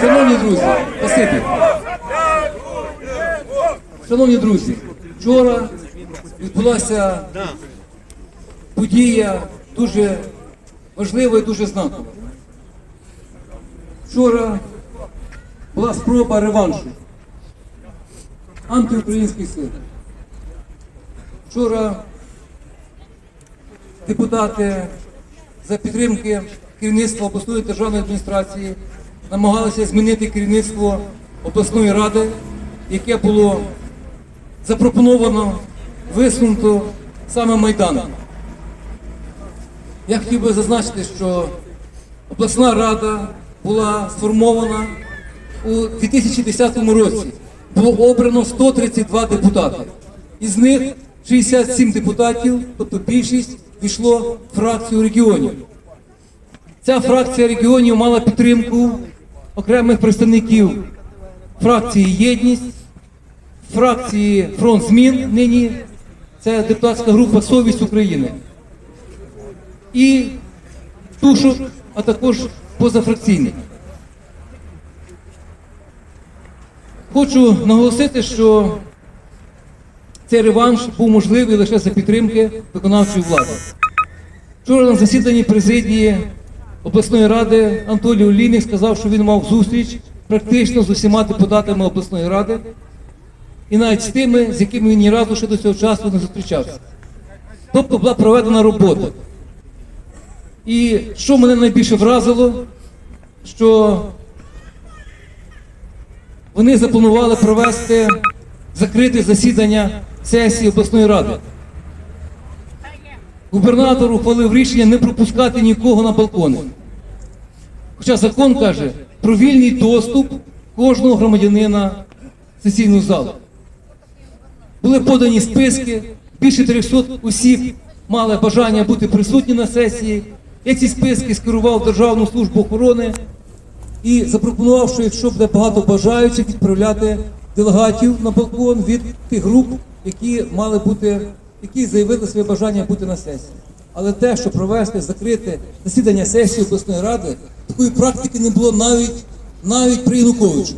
Шановні друзі, спасибі. Шановні друзі, вчора відбулася подія дуже важлива і дуже знакова. Вчора була спроба реваншу антиукраїнських сил. Вчора депутати за підтримки керівництва обласної державної адміністрації намагалися змінити керівництво обласної ради, яке було запропоновано, висунуто саме Майданом. Я хотів би зазначити, що обласна рада була сформована у 2010 році. Було обрано 132 депутати. Із них 67 депутатів, тобто більшість, війшло в фракцію регіонів. Ця фракція регіонів мала підтримку окремих представників фракції Єдність, фракції Фронт змін нині це депутатська група Совість України і тушок, а також позафракційних. Хочу наголосити, що цей реванш був можливий лише за підтримки виконавчої влади. Вчора на засіданні президії обласної ради Анатолій Олійник сказав, що він мав зустріч практично з усіма депутатами обласної ради і навіть з тими, з якими він ні разу ще до цього часу не зустрічався. Тобто була проведена робота. І що мене найбільше вразило, що вони запланували провести закрите засідання сесії обласної ради. Губернатор ухвалив рішення не пропускати нікого на балкони. Хоча закон каже про вільний доступ кожного громадянина в сесійну залу. Були подані списки, більше 300 осіб мали бажання бути присутні на сесії. Я ці списки скерував Державну службу охорони і запропонував, що якщо буде багато бажаючих, відправляти делегатів на балкон від тих груп, які мали бути, які заявили своє бажання бути на сесії. Але те, що провести закрите засідання сесії обласної ради, такої практики не було навіть навіть при Януковичу.